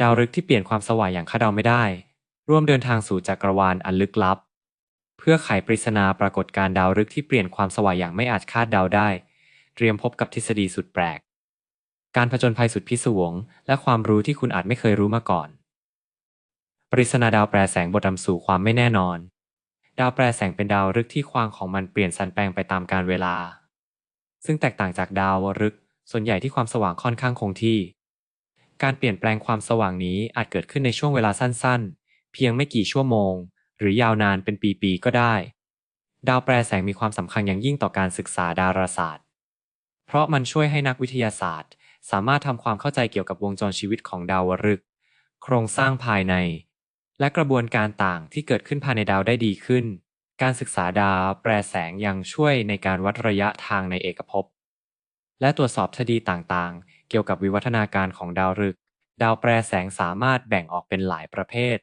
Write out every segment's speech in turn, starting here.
ดาวฤกษ์ที่เปลี่ยนความสว่างอย่างคาดเดาไม่ได้ ร่วมเดินทางสู่จักรวาลอันลึกลับ เพื่อไขปริศนาปรากฏการณ์ดาวฤกษ์ที่เปลี่ยนความสว่างอย่างไม่อาจคาดเดาได้ เตรียมพบกับทฤษฎีสุดแปลก การผจญภัยสุดพิศวง และความรู้ที่คุณอาจไม่เคยรู้มาก่อน ปริศนาดาวแปรแสงบทนำสู่ความไม่แน่นอน ดาวแปรแสงเป็นดาวฤกษ์ที่ควางของมันเปลี่ยนสันแปลงไปตามกาลเวลา ซึ่งแตกต่างจากดาวฤกษ์ส่วนใหญ่ที่ความสว่างค่อนข้างคงที่ การเปลี่ยนแปลงความสว่างนี้อาจเกิดขึ้นในช่วงเวลาสั้นๆ เพียงไม่กี่ชั่วโมง หรือยาวนานเป็นปีๆก็ได้ ดาวแปรแสงมีความสำคัญอย่างยิ่งต่อการศึกษาดาราศาสตร์ เพราะมันช่วยให้นักวิทยาศาสตร์ สามารถทำความเข้าใจเกี่ยวกับวงจรชีวิตของดาวฤกษ์โครงสร้างภายใน และกระบวนการต่างที่เกิดขึ้นภายในดาวได้ดีขึ้น การศึกษาดาวแปรแสงยังช่วยในการวัดระยะทางในเอกภพและตรวจสอบทฤษฎีต่างๆ เกี่ยวกับวิวัฒนาการของดาวฤกษ์ดาวแปรแสงสามารถแบ่งออกเป็นหลายประเภท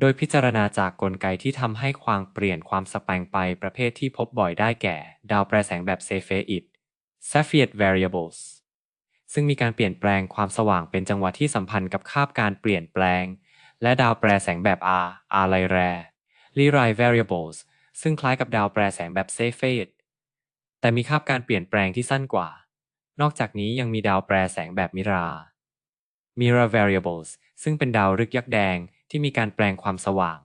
โดยพิจารณาจากกลไกที่ทำให้ความเปลี่ยนความสแปงไปประเภทที่พบบ่อยได้แก่ ดาวแปรแสงแบบเซเฟอิด Cepheid variables ซึ่งมีการเปลี่ยนแปลงความสว่างเป็นจังหวะที่สัมพันธ์กับคาบการเปลี่ยนแปลง และดาวแปรแสงแบบ R R ไลแร Lyrae variables ซึ่งคล้ายกับดาวแปรแสงแบบ Cepheid แต่มีคาบการเปลี่ยนแปลงที่สั้นกว่า นอกจากนี้ยังมีดาวแปรแสงแบบมิรา Mira variables ซึ่งเป็นดาวฤกษ์ยักษ์แดงที่มีการแปลงความสว่าง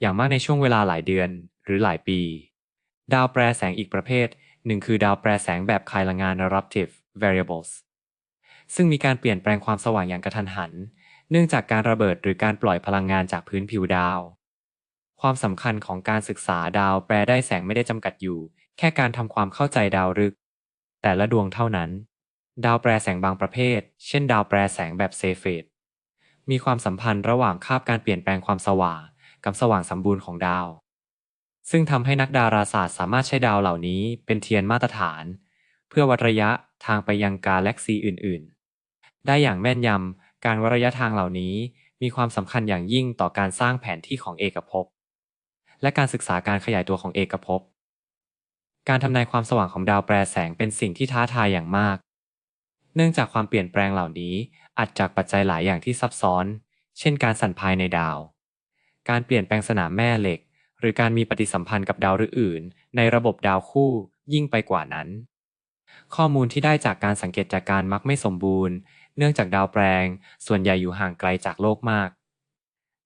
อย่างมากในช่วงเวลาหลายเดือนหรือหลายปี ดาวแปรแสงอีกประเภทหนึ่งคือดาวแปรแสงแบบคายละงาน eruptive variables ซึ่งมีการเปลี่ยนแปลงความสว่างอย่างกระทันหัน เนื่องจากการระเบิดหรือการปล่อยพลังงานจากพื้นผิวดาว ความสำคัญของการศึกษาดาวแปรได้แสงไม่ได้จำกัดอยู่ แค่การทำความเข้าใจดาวฤกษ์ แต่ละดวงเท่านั้น ดาวแปรแสงบางประเภท เช่น ดาวแปรแสงแบบเซเฟตมีความสัมพันธ์ระหว่างคาบการเปลี่ยนแปลงความสว่าง กับสว่างสมบูรณ์ของดาว ซึ่งทำให้นักดาราศาสตร์สามารถใช้ดาวเหล่านี้เป็นเทียนมาตรฐาน เพื่อวัดระยะทางไปยังกาแล็กซีอื่น ๆ ได้อย่างแม่นยำการวัดระยะทางเหล่านี้มีความสำคัญอย่างยิ่งต่อการสร้างแผนที่ของเอกภพและการศึกษาการขยายตัวของเอกภพ การทำนายความสว่างของดาวแปรแสงเป็นสิ่งที่ท้าทายอย่างมาก เนื่องจากความเปลี่ยนแปลงเหล่านี้อาจจากปัจจัยหลายอย่างที่ซับซ้อน เช่นการสั่นภายในดาว การเปลี่ยนแปลงสนามแม่เหล็ก หรือการมีปฏิสัมพันธ์กับดาวฤกษ์อื่น ในระบบดาวคู่ยิ่งไปกว่านั้น ข้อมูลที่ได้จากการสังเกตจากการมักไม่สมบูรณ์ เนื่องจากดาวแปลง ส่วนใหญ่อยู่ห่างไกลจากโลกมาก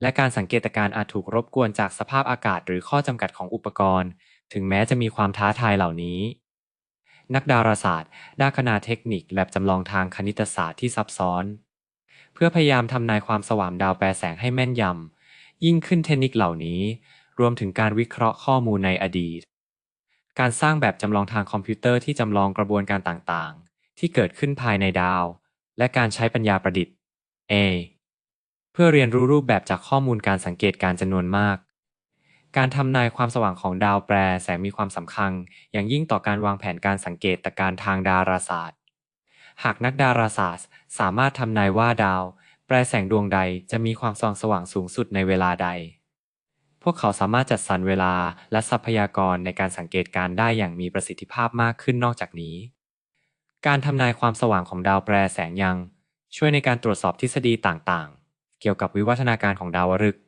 และการสังเกตการอาจถูกรบกวนจากสภาพอากาศหรือข้อจำกัดของอุปกรณ์ ถึงแม้จะมีความท้าทายเหล่านี้ นักดาราศาสตร์ได้คณาเทคนิคและจำลองทางคณิตศาสตร์ที่ซับซ้อน เพื่อพยายามทำนายความสว่างดาวแปรแสงให้แม่นยำ ยิ่งขึ้นเทคนิคเหล่านี้ รวมถึงการวิเคราะห์ข้อมูลในอดีต การสร้างแบบจำลองทางคอมพิวเตอร์ที่จำลองกระบวนการต่างๆ ที่เกิดขึ้นภายในดาว และการใช้ปัญญาประดิษฐ์ A เพื่อเรียนรู้รูปแบบจากข้อมูลการสังเกตการจำนวนมาก การทำนายความสว่างของดาวแปรแสงมีความสำคัญ อย่างยิ่งต่อการวางแผนการสังเกตการทางดาราศาสตร์ หากนักดาราศาสตร์ สามารถทำนายว่าดาว แปรแสงดวงใดจะมีความส่องสว่างสูงสุดในเวลาใด พวกเขาสามารถจัดสรรเวลาและทรัพยากรในการสังเกตการได้อย่างมีประสิทธิภาพมากขึ้นนอกจากนี้ การทำนายความสว่างของดาวแปรแสงยัง ช่วยในการตรวจสอบทฤษฎีต่างๆ เกี่ยวกับวิวัฒนาการของดาวฤกษ์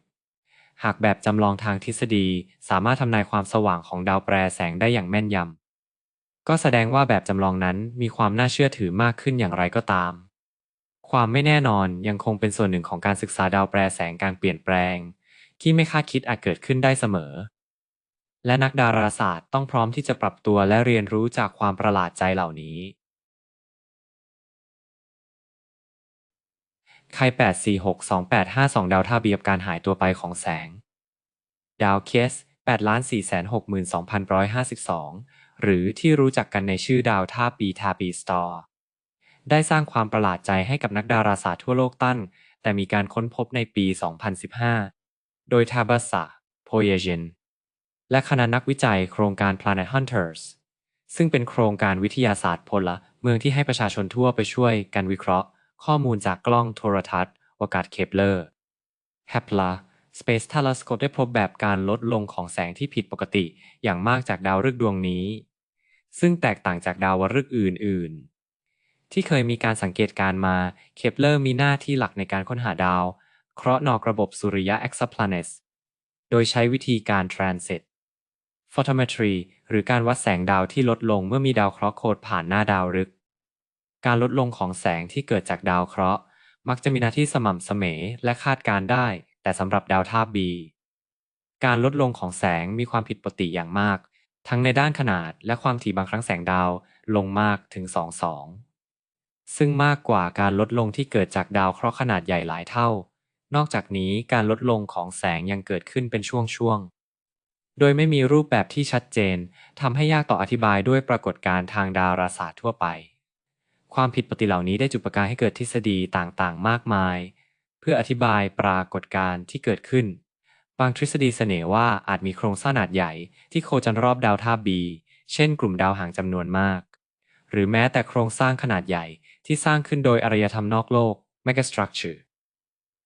หากแบบจำลองทางทฤษฎีสามารถทำนายความสว่างของดาวแปรแสงได้อย่างแม่นยำ ก็แสดงว่าแบบจำลองนั้นมีความน่าเชื่อถือมากขึ้นอย่างไรก็ตาม ความไม่แน่นอนยังคงเป็นส่วนหนึ่งของการศึกษาดาวแปรแสงการเปลี่ยนแปลง ที่ไม่คาดคิดอาจเกิดขึ้นได้เสมอ และนักดาราศาสตร์ต้องพร้อมที่จะปรับตัวและเรียนรู้จากความประหลาดใจเหล่านี้ ไค8462852 ดาวท่าเบียบการหายตัวไปของแสง ดาวเคส8,462,152 หรือที่รู้จักกันในชื่อดาวท่าปีทาปีสตอร์ ได้สร้างความประหลาดใจให้กับนักดาราศาสตร์ทั่วโลกตั้งแต่มีการค้นพบในปี 2015 โดยทาบัสะโพเยเจนและคณะนักวิจัยโครงการ Planet Hunters ซึ่งเป็นโครงการวิทยาศาสตร์พลเมืองที่ให้ประชาชนทั่วไปช่วยกันวิเคราะห์ ข้อมูลจากกล้องโทรทัศน์อวกาศเคปเลอร์ Kepler Space Telescope ได้พบแบบการลดลงของแสงที่ผิดปกติอย่างมากจากดาวฤกษ์ดวงนี้ ซึ่งแตกต่างจากดาวฤกษ์อื่น ๆ ที่เคยมีการสังเกตการมา เคปเลอร์มีหน้าที่หลักในการค้นหาดาว เคราะห์นอกระบบสุริยะ exoplanets โดยใช้วิธีการ transit photometry หรือการวัดแสงดาวที่ลดลงเมื่อมีดาวเคราะห์โคจรผ่านหน้าดาวฤกษ์ การลดลงของแสงที่เกิดจากดาวเคราะห์ มักจะมีหน้าที่สม่ำเสมอและคาดการได้ แต่สำหรับดาวธาตุ B การลดลงของแสงมีความผิดปกติอย่างมาก ทั้งในด้านขนาดและความถี่บางครั้งแสงดาวลงมากถึง 2-2 ซึ่งมากกว่าการลดลงที่เกิดจากดาวเคราะห์ขนาดใหญ่หลายเท่า นอกจากนี้การลดลงของแสงยังเกิดขึ้นเป็นช่วงๆ โดยไม่มีรูปแบบที่ชัดเจนทำให้ยากต่ออธิบายด้วยปรากฏการณ์ทางดาราศาสตร์ทั่วไป ความผิดปกติเหล่านี้ได้จุดประกายให้เกิดทฤษฎีต่างๆ มากมาย เพื่ออธิบายปรากฏการณ์ที่เกิดขึ้น บางทฤษฎีเสนอว่าอาจมีโครงสร้างขนาดใหญ่ที่โคจรรอบดาวธาบีเช่น กลุ่มดาวหางจำนวนมาก หรือแม้แต่โครงสร้างขนาดใหญ่ที่สร้างขึ้นโดยอารยธรรมนอกโลก megastructure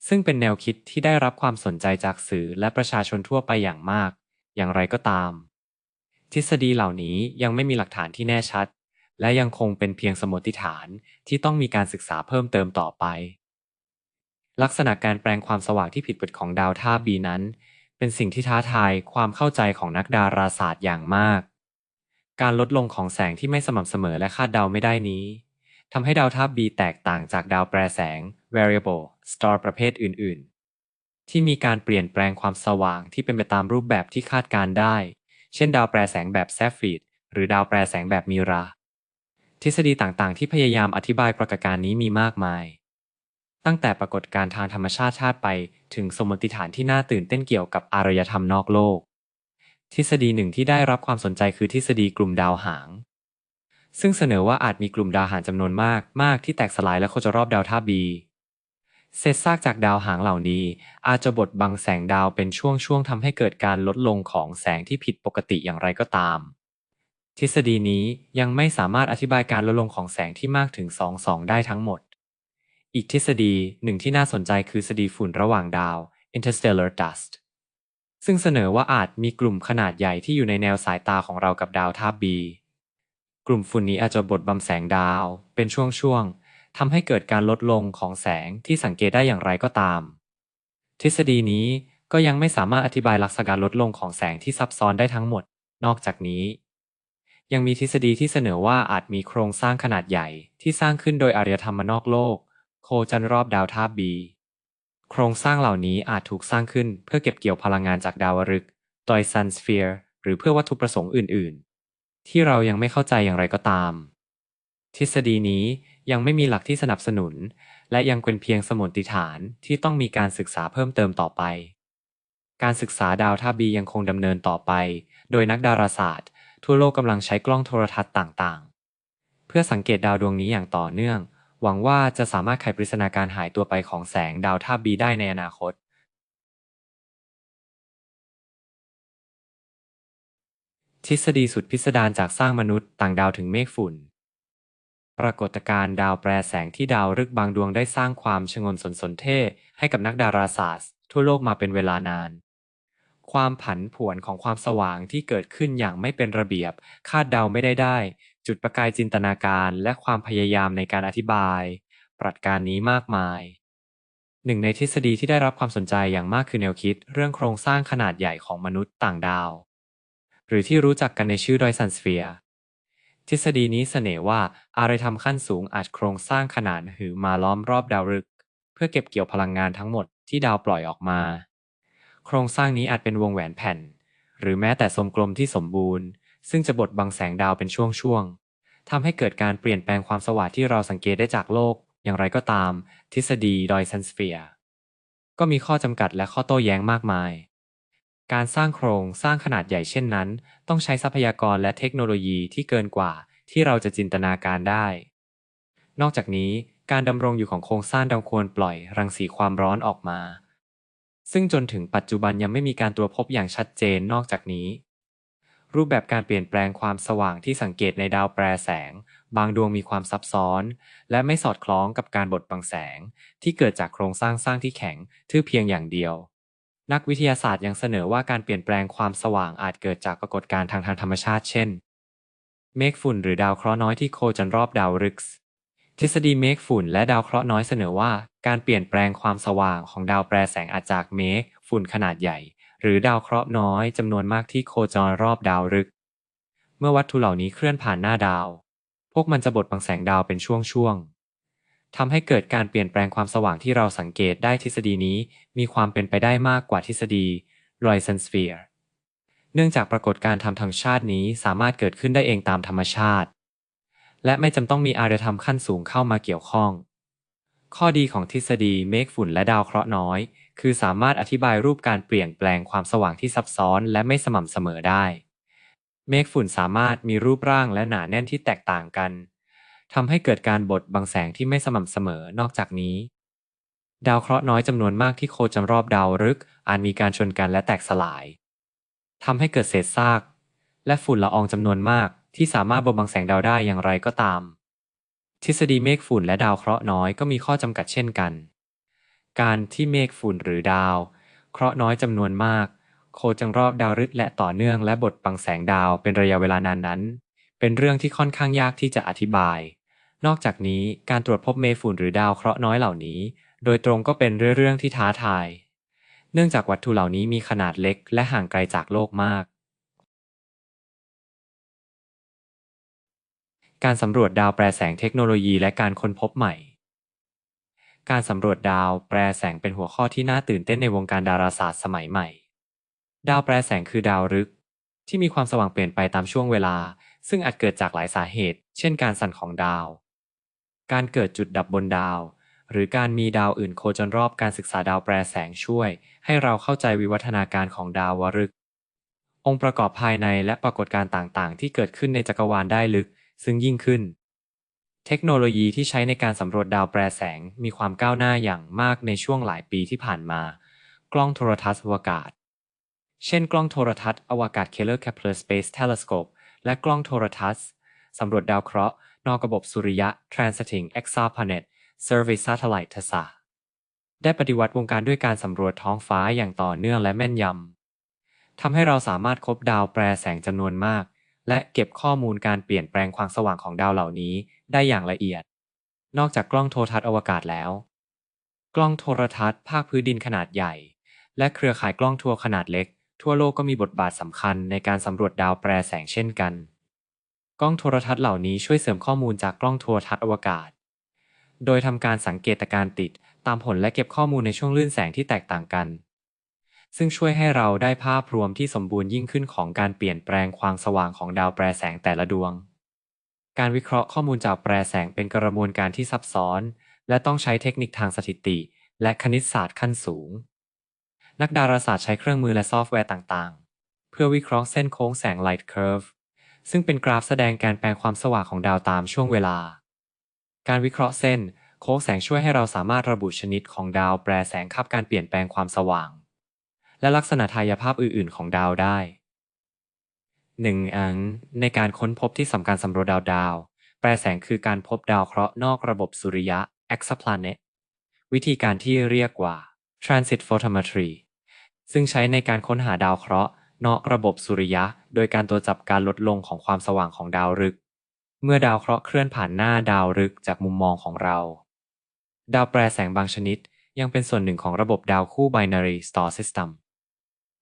ซึ่งเป็นแนวคิดที่ได้รับความสนใจจากสื่อและประชาชนทั่วไปอย่างมาก อย่างไรก็ตาม ทฤษฎีเหล่านี้ยังไม่มีหลักฐานที่แน่ชัด และยังคงเป็นเพียงสมมติฐานที่ต้องมีการศึกษาเพิ่มเติมต่อไป ลักษณะการแปลงความสว่างที่ผิดปกติของดาวธาบีนั้น เป็นสิ่งที่ท้าทายความเข้าใจของนักดาราศาสตร์อย่างมาก การลดลงของแสงที่ไม่สม่ำเสมอและคาดเดาไม่ได้นี้ทำให้ดาวธาตุ B แตกต่างจากดาวแปรแสง variable star ประเภทอื่น ๆ ที่มีการเปลี่ยนแปลงความสว่างที่เป็นไปตามรูปแบบที่คาดการได้ เช่น ดาวแปรแสงแบบแซฟฟีดหรือดาวแปรแสงแบบมีรา ทฤษฎีต่างๆ ที่พยายามอธิบายปรากฏการณ์นี้มีมากมาย ตั้งแต่ปรากฏการณ์ทางธรรมชาติชาติไป ถึงสมมติฐานที่น่าตื่นเต้นเกี่ยวกับอารยธรรมนอกโลก ทฤษฎีหนึ่งที่ได้รับความสนใจคือทฤษฎีกลุ่มดาวหาง ซึ่งเสนอว่าอาจมีกลุ่มดาวหางจำนวนมากมากที่แตกสลายและโคจรรอบดาวธาบีเศษซากจากดาวหางเหล่านี้ อาจจะบดบังแสงดาวเป็นช่วงๆทำให้เกิดการลดลงของแสงที่ผิดปกติอย่างไรก็ตาม ทฤษฎีนี้ยังไม่สามารถอธิบายการลดลงของแสงที่มากถึง 2 2 ได้ทั้งหมด อีกทฤษฎีหนึ่งที่น่าสนใจคือทฤษฎีฝุ่นระหว่างดาว interstellar dust ซึ่งเสนอว่าอาจมีกลุ่มขนาดใหญ่ที่อยู่ในแนวสายตาของเรากับดาวธาตุบี กลุ่มฝุ่นนี้อาจจะบดบังแสงดาว เป็นช่วงๆทำให้เกิดการลดลงของแสงที่สังเกตได้อย่างไรก็ตาม ทฤษฎีนี้ก็ยังไม่สามารถอธิบายลักษณะการลดลงของแสงที่ซับซ้อนได้ทั้งหมด นอกจากนี้ ยังมีทฤษฎีที่เสนอว่าอาจมีโครงสร้างขนาดใหญ่ ที่สร้างขึ้นโดยอารยธรรมนอกโลก โคจรรอบดาวธาตุบี โครงสร้างเหล่านี้อาจถูกสร้างขึ้นเพื่อเก็บเกี่ยวพลังงานจากดาวฤกษ์โดยซันสเฟียร์หรือเพื่อวัตถุประสงค์อื่น ๆ ที่เรายังไม่เข้าใจอย่างไรก็ตาม ทฤษฎีนี้ยังไม่มีหลักที่สนับสนุน และยังเป็นเพียงสมมติฐานที่ต้องมีการศึกษาเพิ่มเติมต่อไป การศึกษาดาวธาบียังคงดำเนินต่อไป โดยนักดาราศาสตร์ ทั่วโลกกำลังใช้กล้องโทรทัศน์ต่างๆ เพื่อสังเกตดาวดวงนี้อย่างต่อเนื่อง หวังว่าจะสามารถไขปริศนาการหายตัวไปของแสงดาวธาบีได้ในอนาคต ทฤษฎีสุดพิสดารจากสร้างมนุษย์ต่างดาวถึงเมฆฝุ่น ปรากฏการณ์ดาวแปรแสงที่ดาวฤกษ์บางดวงได้สร้างความชงนสนสนเท่ให้กับนักดาราศาสตร์ ทั่วโลกมาเป็นเวลานาน ความผันผวนของความสว่างที่เกิดขึ้นอย่างไม่เป็นระเบียบ คาดเดาไม่ได้ได้ จุดประกายจินตนาการและความพยายามในการอธิบาย ปรัชการนี้มากมาย หนึ่งในทฤษฎีที่ได้รับความสนใจอย่างมากคือแนวคิด เรื่องโครงสร้างขนาดใหญ่ของมนุษย์ต่างดาว หรือที่รู้จักกันในชื่อดอยซันสเฟียร์ทฤษฎีนี้เสนอว่าอารยธรรมขั้นสูงอาจโครงสร้างขนาดหือมาล้อมรอบดาวฤกษ์เพื่อเก็บเกี่ยวพลังงานทั้งหมดที่ดาวปล่อยออกมา โครงสร้างนี้อาจเป็นวงแหวนแผ่น หรือแม้แต่ทรงกลมที่สมบูรณ์ ซึ่งจะบดบังแสงดาวเป็นช่วงๆทำให้เกิดการเปลี่ยนแปลงความสว่างที่เราสังเกตได้จากโลก อย่างไรก็ตาม ทฤษฎีดอยซันสเฟียก็มีข้อจำกัดและข้อโต้แย้งมากมาย การสร้างโครงสร้างขนาดใหญ่เช่นนั้น ต้องใช้ทรัพยากรและเทคโนโลยีที่เกินกว่าที่เราจะจินตนาการได้ นอกจากนี้การดำรงอยู่ของโครงสร้างดำควรปล่อยรังสีความร้อนออกมา ซึ่งจนถึงปัจจุบันยังไม่มีการตรวจพบอย่างชัดเจนนอกจากนี้ รูปแบบการเปลี่ยนแปลงความสว่างที่สังเกตในดาวแปรแสง บางดวงมีความซับซ้อน และไม่สอดคล้องกับการบดบังแสง ที่เกิดจากโครงสร้างสร้างที่แข็งทื่อเพียงอย่างเดียว นักวิทยาศาสตร์ยังเสนอว่าการเปลี่ยนแปลงความสว่างอาจเกิดจากปรากฏการณ์ทางทางธรรมชาติเช่น เมฆฝุ่นหรือดาวเคราะห์น้อยที่โคจรรอบดาวฤกษ์ ทฤษฎีเมฆฝุ่นและดาวเคราะห์น้อยเสนอว่า การเปลี่ยนแปลงความสว่างของดาวแปรแสงอาจจากเมฆฝุ่นขนาดใหญ่ หรือดาวเคราะห์น้อยจำนวนมากที่โคจรรอบดาวฤกษ์เมื่อวัตถุเหล่านี้เคลื่อนผ่านหน้าดาว พวกมันจะบดบังแสงดาวเป็นช่วงๆทำให้เกิดการเปลี่ยนแปลงความสว่างที่เราสังเกตได้ทฤษฎีนี้ มีความเป็นไปได้มากกว่าทฤษฎี Royston-Sphere เนื่องจากปรากฏการณ์ทางธรรมชาตินี้สามารถเกิดขึ้นได้เองตามธรรมชาติ และไม่จำต้องมีอารยธรรมขั้นสูงเข้ามาเกี่ยวข้อง ข้อดีของทฤษฎีเมฆฝุ่นและดาวเคราะห์น้อย คือสามารถอธิบายรูปการเปลี่ยนแปลงความสว่างที่ซับซ้อนและไม่สม่ำเสมอได้ เมฆฝุ่นสามารถมีรูปร่างและหนาแน่นที่แตกต่างกันทำให้เกิดการบดบังแสงที่ไม่สม่ำเสมอนอกจากนี้ ดาวเคราะห์น้อยจำนวนมากที่โคจรรอบดาวฤกษ์อาจมีการชนกันและแตกสลายทำให้เกิดเศษซาก และฝุ่นละอองจำนวนมาก ที่สามารถบดบังแสงดาวได้อย่างไรก็ตาม ทฤษฎีเมฆฝุ่นและดาวเคราะห์น้อยก็มีข้อจำกัดเช่นกัน การที่เมฆฝุ่นหรือดาว เคราะห์น้อยจำนวนมาก โคจรรอบดาวฤกษ์และต่อเนื่องและบดบังแสงดาวเป็นระยะเวลานานนั้น เป็นเรื่องที่ค่อนข้างยากที่จะอธิบาย นอกจากนี้การตรวจพบเมฆฝุ่นหรือดาวเคราะห์น้อยเหล่านี้ โดยตรงก็เป็นเรื่องที่ท้าทาย เนื่องจากวัตถุเหล่านี้มีขนาดเล็กและห่างไกลจากโลกมาก การสำรวจดาวแปรแสงเทคโนโลยีและการค้นพบใหม่ การสำรวจดาวแปรแสงเป็นหัวข้อที่น่าตื่นเต้นในวงการดาราศาสตร์สมัยใหม่ ดาวแปรแสงคือดาวฤกษ์ที่มีความสว่างเปลี่ยนไปตามช่วงเวลา ซึ่งอาจเกิดจากหลายสาเหตุ เช่นการสั่นของดาว การเกิดจุดดับบนดาว หรือการมีดาวอื่นโคจรรอบการศึกษาดาวแปรแสงช่วย ให้เราเข้าใจวิวัฒนาการของดาววฤกษ์องค์ประกอบภายในและปรากฏการณ์ต่างๆ ที่เกิดขึ้นในจักรวาลได้ลึก ซึ่งยิ่งขึ้น เทคโนโลยีที่ใช้ในการสำรวจดาวแปรแสงมีความก้าวหน้าอย่างมากในช่วงหลายปีที่ผ่านมา กล้องโทรทัศน์อวกาศ เช่น กล้องโทรทัศน์อวกาศ Keller Kepler Space Telescope และกล้องโทรทัศน์สำรวจดาวเคราะห์ นอกระบบสุริยะ Transiting Exoplanet Survey Satellite TESA ได้ปฏิวัติวงการด้วยการสำรวจท้องฟ้าอย่างต่อเนื่องและแม่นยำทำให้เราสามารถคบดาวแปรแสงจำนวนมาก และเก็บข้อมูลการเปลี่ยนแปลงความสว่างของดาวเหล่านี้ได้อย่างละเอียด นอกจากกล้องโทรทัศน์อวกาศแล้ว กล้องโทรทัศน์ภาคพื้นดินขนาดใหญ่ และเครือข่ายกล้องทัวร์ขนาดเล็ก ทั่วโลกก็มีบทบาทสำคัญในการสำรวจดาวแปรแสงเช่นกัน กล้องโทรทัศน์เหล่านี้ช่วยเสริมข้อมูลจากกล้องโทรทัศน์อวกาศ โดยทำการสังเกตการติดตามผลและเก็บข้อมูลในช่วงลื่นแสงที่แตกต่างกัน ซึ่งช่วยให้เราได้ภาพรวมที่สมบูรณ์ยิ่งขึ้นของการเปลี่ยนแปลงความสว่างของดาวแปรแสงแต่ละดวง การวิเคราะห์ข้อมูลจากแปรแสงเป็นกระบวนการที่ซับซ้อน และต้องใช้เทคนิคทางสถิติ และคณิตศาสตร์ขั้นสูง นักดาราศาสตร์ใช้เครื่องมือและซอฟต์แวร์ต่างๆ เพื่อวิเคราะห์เส้นโค้งแสง Light Curve ซึ่งเป็นกราฟแสดงการแปลงความสว่างของดาวตามช่วงเวลา การวิเคราะห์เส้น โค้งแสงช่วยให้เราสามารถระบุชนิดของดาวแปรแสงขับการเปลี่ยนแปลงความสว่าง และลักษณะทายภาพอื่น ๆ ของดาวได้ 1. อังในการค้นพบที่สำคัญสำรวจดาวดาว แปรแสงคือการพบดาวเคราะห์นอกระบบสุริยะ exoplanet วิธีการที่เรียกว่า transit photometry ซึ่งใช้ในการค้นหาดาวเคราะห์นอกระบบสุริยะ โดยการตรวจจับการลดลงของความสว่างของดาวฤกษ์เมื่อดาวเคราะห์เคลื่อนผ่านหน้าดาวฤกษ์จากมุมมองของเรา ดาวแปรแสงบางชนิดยังเป็นส่วนหนึ่งของระบบดาวคู่ binary star system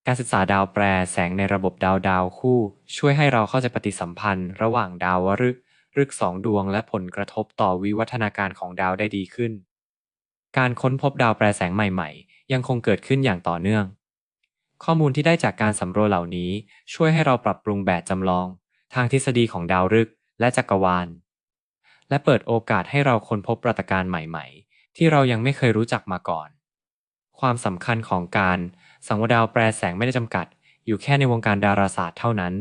การศึกษาดาวแปรแสงในระบบดาวดาวคู่ ช่วยให้เราเข้าใจปฏิสัมพันธ์ ระหว่างดาวฤกษ์ฤกษ์สองดวง และผลกระทบต่อวิวัฒนาการของดาวได้ดีขึ้น การค้นพบดาวแปรแสงใหม่ ๆ ยังคงเกิดขึ้นอย่างต่อเนื่อง ข้อมูลที่ได้จากการสำรวจเหล่านี้ ช่วยให้เราปรับปรุงแบบจำลอง ทางทฤษฎีของดาวฤกษ์และจักรวาล และเปิดโอกาสให้เราค้นพบปรากฏการณ์ใหม่ ๆ ที่เรายังไม่เคยรู้จักมาก่อน ความสำคัญของการ สังวดาวแปรแสงไม่ได้จำกัด อยู่แค่ในวงการดาราศาสตร์เท่านั้น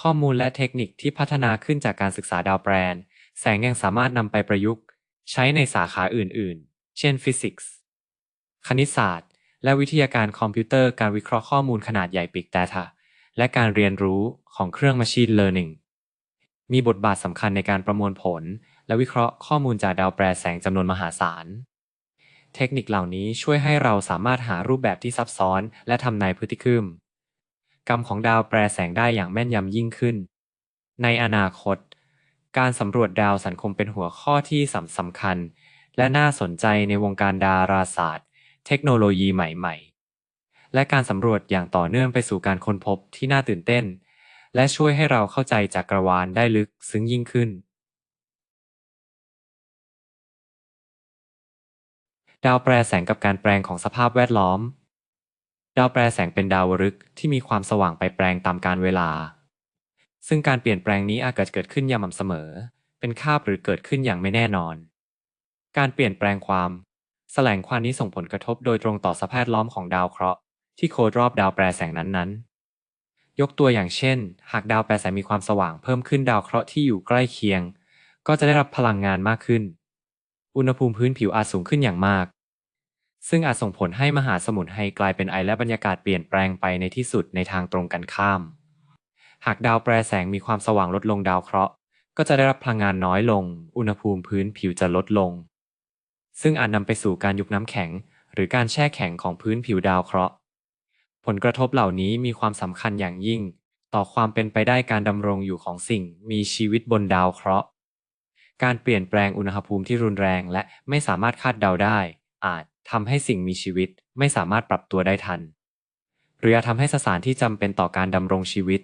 ข้อมูลและเทคนิคที่พัฒนาขึ้นจากการศึกษาดาวแปรแสงยังสามารถนำไปประยุกต์ ใช้ในสาขาอื่น ๆ เช่นฟิสิกส์ คณิตศาสตร์ และวิทยาการคอมพิวเตอร์การวิเคราะห์ข้อมูลขนาดใหญ่ Big Data และการเรียนรู้ของเครื่อง Machine Learning มีบทบาทสำคัญในการประมวลผล และวิเคราะห์ข้อมูลจากดาวแปรแสงจำนวนมหาศาล เทคนิคเหล่านี้ช่วยให้เราสามารถหารูปแบบที่ซับซ้อน และทำนายพฤติกรรมกรรมของดาวแปรแสงได้อย่างแม่นยำยิ่งขึ้น ในอนาคต การสำรวจดาวสังคมเป็นหัวข้อที่สำสำคัญ และน่าสนใจในวงการดาราศาสตร์ เทคโนโลยีใหม่ ๆ และการสำรวจอย่างต่อเนื่องไปสู่การค้นพบที่น่าตื่นเต้น และช่วยให้เราเข้าใจจักรวาลได้ลึกซึ้งยิ่งขึ้น ดาวแปรแสงกับการแปลงของสภาพแวดล้อม ดาวแปรแสงเป็นดาวฤกษ์ที่มีความสว่างไปแปลงตามกาลเวลา ซึ่งการเปลี่ยนแปลงนี้อาจเกิดขึ้นอย่างม่ำเสมอ เป็นคาบหรือเกิดขึ้นอย่างไม่แน่นอน การเปลี่ยนแปลงความ แสลงความนี้ส่งผลกระทบโดยตรงต่อสภาพล้อมของดาวเคราะห์ที่โคจรรอบดาวแปรแสงนั้นๆ ยกตัวอย่างเช่น หากดาวแปรแสงมีความสว่างเพิ่มขึ้นดาวเคราะห์ที่อยู่ใกล้เคียง ก็จะได้รับพลังงานมากขึ้น อุณหภูมิพื้นผิวอาจสูงขึ้นอย่างมาก ซึ่งอาจส่งผลให้มหาสมุทรไฮกลายเป็นไอและบรรยากาศเปลี่ยนแปลงไปในที่สุดในทางตรงกันข้าม หากดาวแปรแสงมีความสว่างลดลงดาวเคราะห์ ก็จะได้รับพลังงานน้อยลง อุณหภูมิพื้นผิวจะลดลง ซึ่งอาจนำไปสู่การยุบน้ำแข็ง หรือการแช่แข็งของพื้นผิวดาวเคราะห์ ผลกระทบเหล่านี้มีความสำคัญอย่างยิ่ง ต่อความเป็นไปได้การดำรงอยู่ของสิ่งมีชีวิตบนดาวเคราะห์ การเปลี่ยนแปลงอุณหภูมิที่รุนแรงและไม่สามารถคาดเดาได้ อาจ ทำให้สิ่งมีชีวิตไม่สามารถปรับตัวได้ทัน หรืออาจทำให้สสารที่จำเป็นต่อการดำรงชีวิต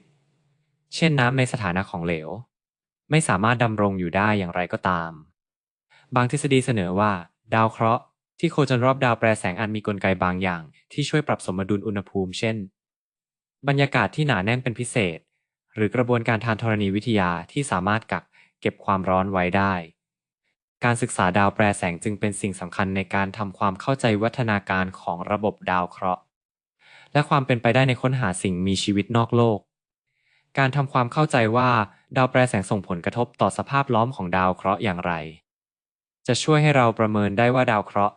เช่นน้ำในสถานะของเหลว ไม่สามารถดำรงอยู่ได้อย่างไรก็ตาม บางทฤษฎีเสนอว่า ดาวเคราะห์ที่โคจรรอบดาวแปรแสงอาจมีกลไกบางอย่าง ที่ช่วยปรับสมดุลอุณหภูมิ เช่น บรรยากาศที่หนาแน่นเป็นพิเศษ หรือกระบวนการทางธรณีวิทยาที่สามารถกักเก็บความร้อนไว้ได้ การศึกษาดาวแปรแสงจึงเป็นสิ่งสำคัญในการทำความเข้าใจวัฒนาการของระบบดาวเคราะห์ และความเป็นไปได้ในค้นหาสิ่งมีชีวิตนอกโลก การทำความเข้าใจว่าดาวแปรแสงส่งผลกระทบต่อสภาพล้อมของดาวเคราะห์อย่างไร จะช่วยให้เราประเมินได้ว่าดาวเคราะห์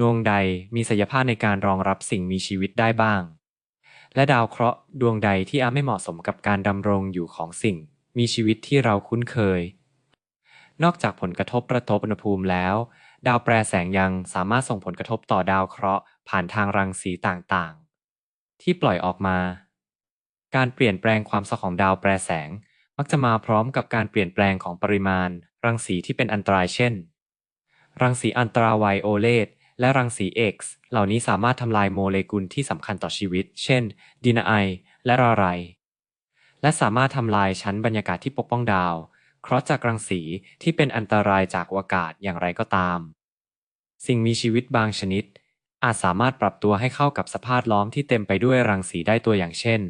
ดวงใดมีศักยภาพในการรองรับสิ่งมีชีวิตได้บ้าง และดาวเคราะห์ดวงใดที่อาจไม่เหมาะสมกับการดำรงอยู่ของสิ่ง มีชีวิตที่เราคุ้นเคย นอกจากผลกระทบกระทบอุณหภูมิแล้ว ดาวแปรแสงยังสามารถส่งผลกระทบต่อดาวเคราะห์ผ่านทางรังสีต่างๆ ที่ปล่อยออกมา การเปลี่ยนแปลงความสว่างของดาวแปรแสง มักจะมาพร้อมกับการเปลี่ยนแปลงของปริมาณ รังสีที่เป็นอันตรายเช่น รังสีอันตราไวโอเลตและรังสี X เหล่านี้สามารถทำลายโมเลกุลที่สำคัญต่อชีวิต เช่น ดินไอ และระไร และสามารถทำลายชั้นบรรยากาศที่ปกป้องดาว เคราะห์จากรังสีที่เป็นอันตรายจากอากาศอย่างไรก็ตาม สิ่งมีชีวิตบางชนิด อาจสามารถปรับตัวให้เข้ากับสภาพล้อมที่เต็มไปด้วยรังสีได้ตัวอย่างเช่น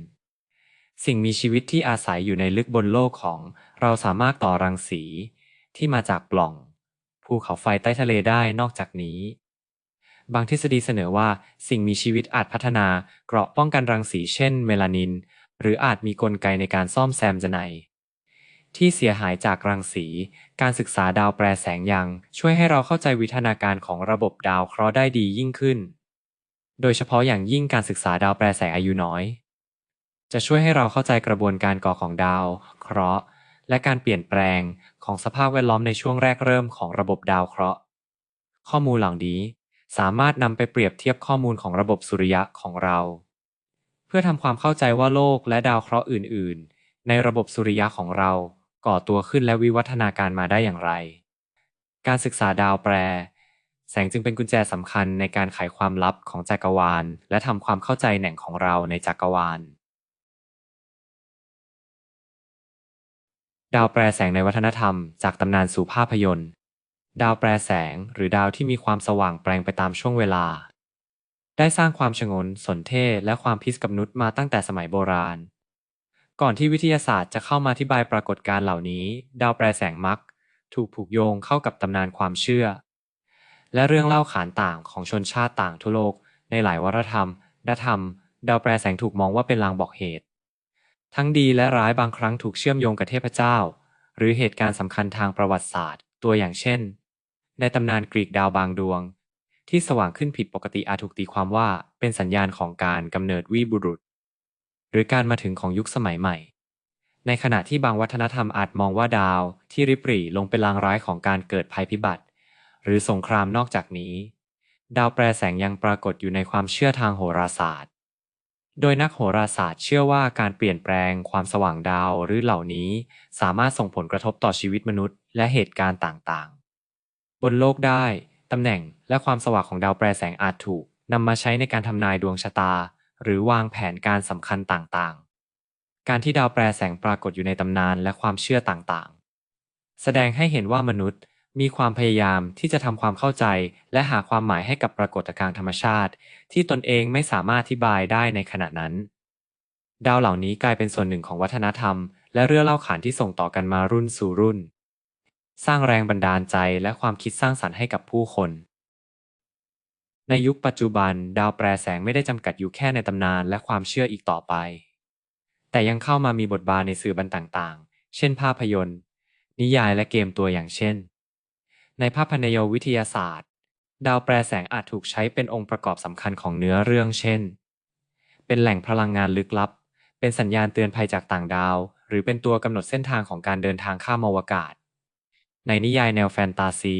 สิ่งมีชีวิตที่อาศัยอยู่ในลึกบนโลกของ เราสามารถต่อรังสีที่มาจากปล่องภูเขาไฟใต้ทะเลได้นอกจากนี้ บางทฤษฎีเสนอว่าสิ่งมีชีวิตอาจพัฒนาเกราะป้องกันรังสีเช่น เมลานิน หรืออาจมีกลไกในการซ่อมแซมจนัย ที่เสียหายจากรังสี การศึกษาดาวแปรแสงยัง ช่วยให้เราเข้าใจวิทนาการของระบบดาวเคราะห์ได้ดียิ่งขึ้น โดยเฉพาะอย่างยิ่งการศึกษาดาวแปรแสงอายุน้อย จะช่วยให้เราเข้าใจกระบวนการก่อของดาว เคราะห์ และการเปลี่ยนแปลงของสภาพแวดล้อมในช่วงแรกเริ่มของระบบดาวเคราะห์ ข้อมูลเหล่านี้สามารถนำไปเปรียบเทียบข้อมูลของระบบสุริยะของเรา เพื่อทำความเข้าใจว่าโลกและดาวเคราะห์อื่น ๆ ในระบบสุริยะของเรา ก่อตัวขึ้นและวิวัฒนาการมาได้อย่างไร การศึกษาดาวแปร แสงจึงเป็นกุญแจสำคัญในการไขความลับของจักรวาล และทำความเข้าใจแหน่งของเราในจักรวาล ดาวแปรแสงในวัฒนธรรม จากตำนานสู่ภาพยนตร์ ดาวแปรแสงหรือดาวที่มีความสว่างแปลงไปตามช่วงเวลา ได้สร้างความชงน สนเท่และความพิสกับมนุษย์มาตั้งแต่สมัยโบราณ ก่อนที่วิทยาศาสตร์จะเข้ามาอธิบายปรากฏการณ์เหล่านี้ ดาวแปรแสงมักถูกผูกโยงเข้ากับตำนานความเชื่อ และเรื่องเล่าขานต่างของชนชาติต่างทั่วโลก ในหลายวัฒนธรรมและธรรม ดาวแปรแสงถูกมองว่าเป็นลางบอกเหตุ ทั้งดีและร้ายบางครั้งถูกเชื่อมโยงกับเทพเจ้า หรือเหตุการณ์สำคัญทางประวัติศาสตร์ ตัวอย่างเช่น ในตำนานกรีกดาวบางดวง ที่สว่างขึ้นผิดปกติอาจถูกตีความว่าเป็นสัญญาณของการกำเนิดวีบุรุษ หรือการมาถึงของยุคสมัยใหม่ ในขณะที่บางวัฒนธรรมอาจมองว่าดาวที่ริบหรี่ลงเป็นลางร้ายของการเกิดภัยพิบัติ หรือสงครามนอกจากนี้ ดาวแปรแสงยังปรากฏอยู่ในความเชื่อทางโหราศาสตร์ โดยนักโหราศาสตร์เชื่อว่าการเปลี่ยนแปลงความสว่างดาวหรือเหล่านี้ สามารถส่งผลกระทบต่อชีวิตมนุษย์ และเหตุการณ์ต่างๆ บนโลกได้ตำแหน่งและความสว่างของดาวแปรแสงอาจถูกนำมาใช้ในการทำนายดวงชะตา หรือวางแผนการสำคัญต่างๆ การที่ดาวแปรแสงปรากฏอยู่ในตำนานและความเชื่อต่างๆ แสดงให้เห็นว่ามนุษย์มีความพยายามที่จะทำความเข้าใจ และหาความหมายให้กับปรากฏการณ์ธรรมชาติ ที่ตนเองไม่สามารถอธิบายได้ในขณะนั้น ดาวเหล่านี้กลายเป็นส่วนหนึ่งของวัฒนธรรม และเรื่องเล่าขานที่ส่งต่อกันมารุ่นสู่รุ่น สร้างแรงบันดาลใจและความคิดสร้างสรรค์ให้กับผู้คน ในยุคปัจจุบันดาวแปรแสงไม่ได้จำกัดอยู่แค่ในตำนานและความเชื่ออีกต่อไป แต่ยังเข้ามามีบทบาทในสื่อบันต่างๆ เช่นภาพยนตร์ นิยายและเกมตัวอย่างเช่น ในภาพยนตร์วิทยาศาสตร์ ดาวแปรแสงอาจถูกใช้เป็นองค์ประกอบสำคัญของเนื้อเรื่องเช่น เป็นแหล่งพลังงานลึกลับ เป็นสัญญาณเตือนภัยจากต่างดาว หรือเป็นตัวกำหนดเส้นทางของการเดินทางข้ามอวกาศ ในนิยายแนวแฟนตาซี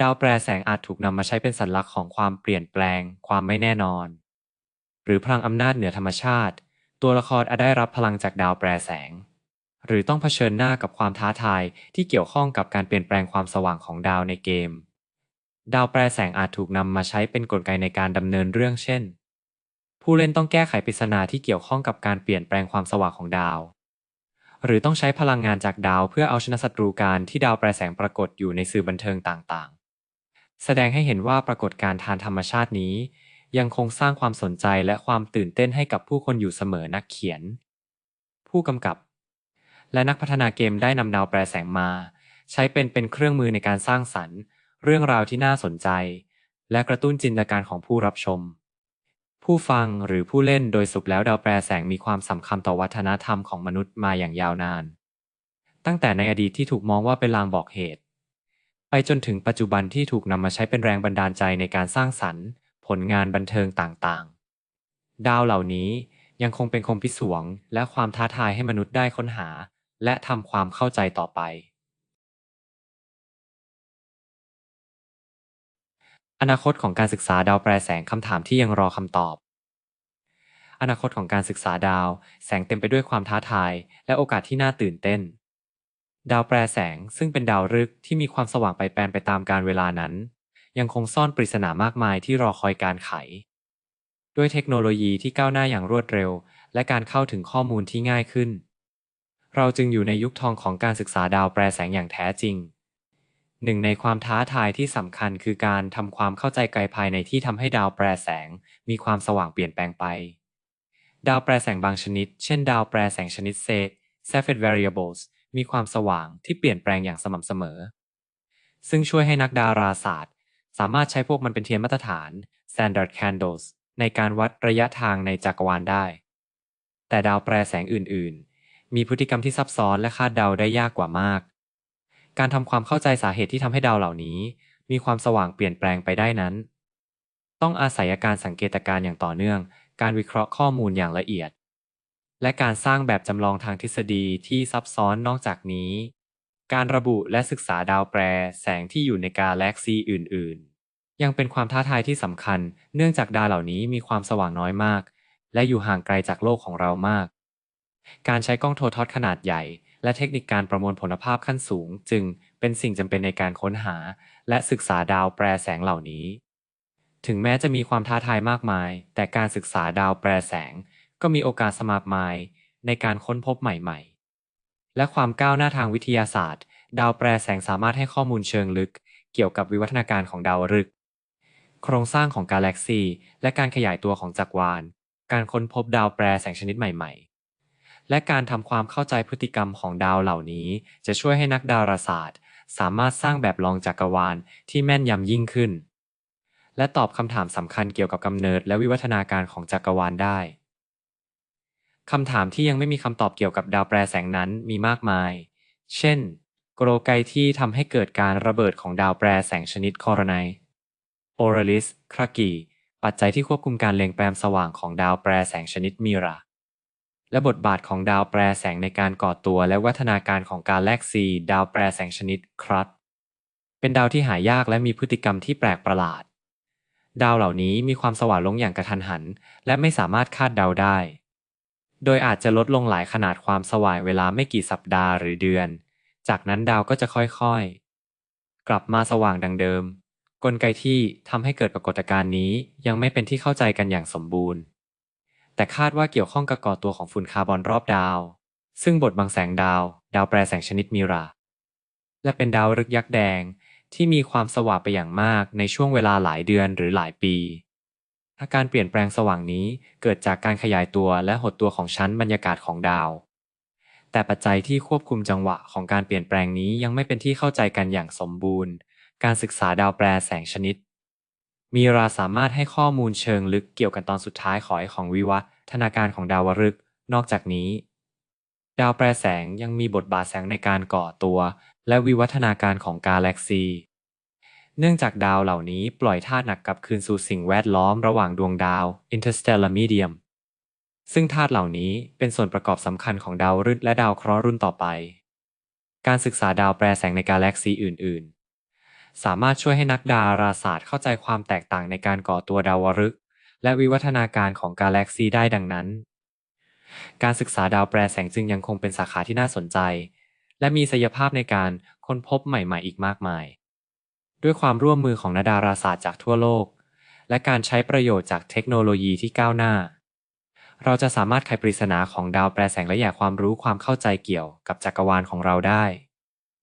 ดาวแปรแสงอาจถูกนำมาใช้เป็นสัญลักษณ์ของความเปลี่ยนแปลง ความไม่แน่นอน หรือพลังอำนาจเหนือธรรมชาติ ตัวละครอาจได้รับพลังจากดาวแปรแสง หรือต้องเผชิญหน้ากับความท้าทายที่เกี่ยวข้องกับการเปลี่ยนแปลงความสว่างของดาวในเกม ดาวแปรแสงอาจถูกนำมาใช้เป็นกลไกในการดำเนินเรื่องเช่น ผู้เล่นต้องแก้ไขปริศนาที่เกี่ยวข้องกับการเปลี่ยนแปลงความสว่างของดาวหรือต้องใช้พลังงานจากดาวเพื่อเอาชนะศัตรูการที่ดาวแปรแสงปรากฏอยู่ในสื่อบันเทิงต่างๆ แสดงให้เห็นว่าปรากฏการณ์ทางธรรมชาตินี้ ยังคงสร้างความสนใจและความตื่นเต้นให้กับผู้คนอยู่เสมอนักเขียน ผู้กำกับ และนักพัฒนาเกมได้นำดาวแปรแสงมา ใช้เป็นเป็นเครื่องมือในการสร้างสรรค์ เรื่องราวที่น่าสนใจ และกระตุ้นจินตนาการของผู้รับชม ผู้ฟังหรือผู้เล่นโดยสุปแล้วดาวแปรแสงมีความสำคัญต่อวัฒนธรรมของมนุษย์มาอย่างยาวนาน ตั้งแต่ในอดีตที่ถูกมองว่าเป็นลางบอกเหตุ ไปจนถึงปัจจุบันที่ถูกนำมาใช้เป็นแรงบันดาลใจในการสร้างสรรค์ ผลงานบันเทิงต่างๆ ดาวเหล่านี้ยังคงเป็นคมพิศวงและความท้าทายให้มนุษย์ได้ค้นหา และทำความเข้าใจต่อไป อนาคตของการศึกษาดาวแปรแสงคำถามที่ยังรอคำตอบ อนาคตของการศึกษาดาว แสงเต็มไปด้วยความท้าทาย และโอกาสที่น่าตื่นเต้น ดาวแปรแสงซึ่งเป็นดาวฤกษ์ที่มีความสว่างไปแปรไปตามการเวลานั้น ยังคงซ่อนปริศนามากมายที่รอคอยการไข ด้วยเทคโนโลยีที่ก้าวหน้าอย่างรวดเร็ว และการเข้าถึงข้อมูลที่ง่ายขึ้น เราจึงอยู่ในยุคทองของการศึกษาดาวแปรแสงอย่างแท้จริง หนึ่งในความท้าทายที่สำคัญคือการทำความเข้าใจไกลภายในที่ทำให้ดาวแปรแสงมีความสว่างเปลี่ยนแปลงไป ดาวแปรแสงบางชนิด เช่น ดาวแปรแสงชนิดเซ Cepheid Variables มีความสว่างที่เปลี่ยนแปลงอย่างสม่ำเสมอ ซึ่งช่วยให้นักดาราศาสตร์ สามารถใช้พวกมันเป็นเทียนมาตรฐาน Standard Candles ในการวัดระยะทางในจักรวาลได้ แต่ดาวแปรแสงอื่น ๆ มีพฤติกรรมที่ซับซ้อนและคาดเดาได้ยากกว่ามาก การทำความเข้าใจสาเหตุที่ทำให้ดาวเหล่านี้ มีความสว่างเปลี่ยนแปลงไปได้นั้น ต้องอาศัยาการสังเกตการอย่างต่อเนื่อง การวิเคราะห์ข้อมูลอย่างละเอียด และการสร้างแบบจำลองทางทฤษฎีที่ซับซ้อนนอกจากนี้ การระบุและศึกษาดาวแปรแสงที่อยู่ในกาแล็กซีอื่น ๆ ยังเป็นความท้าทายที่สำคัญ เนื่องจากดาวเหล่านี้มีความสว่างน้อยมาก และอยู่ห่างไกลจากโลกของเรามาก การใช้กล้องโทรทัศน์ขนาดใหญ่ และเทคนิคการประมวลผลภาพขั้นสูง จึงเป็นสิ่งจำเป็นในการค้นหา และศึกษาดาวแปรแสงเหล่านี้ ถึงแม้จะมีความท้าทายมากมาย แต่การศึกษาดาวแปรแสง ก็มีโอกาสสมากมายในการค้นพบใหม่ๆ และความก้าวหน้าทางวิทยาศาสตร์ ดาวแปรแสงสามารถให้ข้อมูลเชิงลึก เกี่ยวกับวิวัฒนาการของดาวฤกษ์โครงสร้างของกาแล็กซีและการขยายตัวของจักรวาล การค้นพบดาวแปรแสงชนิดใหม่ๆ และการทำความเข้าใจพฤติกรรมของดาวเหล่านี้ จะช่วยให้นักดาราศาสตร์ สามารถสร้างแบบลองจักรวาลที่แม่นยำยิ่งขึ้น และตอบคำถามสำคัญเกี่ยวกับกำเนิดและวิวัฒนาการของจักรวาลได้ คำถามที่ยังไม่มีคำตอบเกี่ยวกับดาวแปรแสงนั้นมีมากมาย เช่นกลไกที่ทำให้เกิดการระเบิดของดาวแปรแสงชนิดคอรไนโอเรลิส ครากี ปัจจัยที่ควบคุมการเล็งแปลมสว่างของดาวแปรแสงชนิดมีรา และบทบาทของดาวแปรแสงในการก่อตัวและวัฒนาการของการแลกซี ดาวแปรแสงชนิดครัตเป็นดาวที่หายากและมีพฤติกรรมที่แปลกประหลาด ดาวเหล่านี้มีความสว่างลงอย่างกระทันหัน และไม่สามารถคาดเดาได้ โดยอาจจะลดลงหลายขนาดความสว่างเวลาไม่กี่สัปดาห์หรือเดือน จากนั้นดาวก็จะค่อยๆ กลับมาสว่างดังเดิม กลไกที่ทำให้เกิดปรากฏการณ์นี้ยังไม่เป็นที่เข้าใจกันอย่างสมบูรณ์ แต่คาดว่าเกี่ยวข้องกับก่อตัวของฝุ่นคาร์บอนรอบดาว ซึ่งบทบังแสงดาว ดาวแปรแสงชนิดมิรา และเป็นดาวฤกษ์ยักษ์แดงที่มีความสว่างไปอย่างมากในช่วงเวลาหลายเดือนหรือหลายปี อาการเปลี่ยนแปลงสว่างนี้เกิดจากการขยายตัวและหดตัวของชั้นบรรยากาศของดาว แต่ปัจจัยที่ควบคุมจังหวะของการเปลี่ยนแปลงนี้ยังไม่เป็นที่เข้าใจกันอย่างสมบูรณ์ การศึกษาดาวแปรแสงชนิด มีราสามารถให้ข้อมูลเชิงลึกเกี่ยวกันตอนสุดท้ายของของวิวัฒนาการของดาวฤกษ์นอกจากนี้ ดาวแปรแสงยังมีบทบาทแสงในการก่อตัว และวิวัฒนาการของกาแล็กซี เนื่องจากดาวเหล่านี้ปล่อยธาตุหนักกลับคืนสู่สิ่งแวดล้อมระหว่างดวงดาว interstellar medium ซึ่งธาตุเหล่านี้เป็นส่วนประกอบสำคัญของดาวฤกษ์และดาวเคราะห์รุ่นต่อไป การศึกษาดาวแปรแสงในกาแล็กซีอื่น ๆ สามารถช่วยให้นักดาราศาสตร์เข้าใจความแตกต่างในการก่อตัวดาวฤกษ์และวิวัฒนาการของกาแล็กซีได้ดังนั้น การศึกษาดาวแปรแสงจึงยังคงเป็นสาขาที่น่าสนใจ และมีศักยภาพในการค้นพบใหม่ ๆ อีกมากมาย ด้วยความร่วมมือของนักดาราศาสตร์จากทั่วโลก และการใช้ประโยชน์จากเทคโนโลยีที่ก้าวหน้า เราจะสามารถไขปริศนาของดาวแปรแสงและแยกความรู้ความเข้าใจเกี่ยวกับจักรวาลของเราได้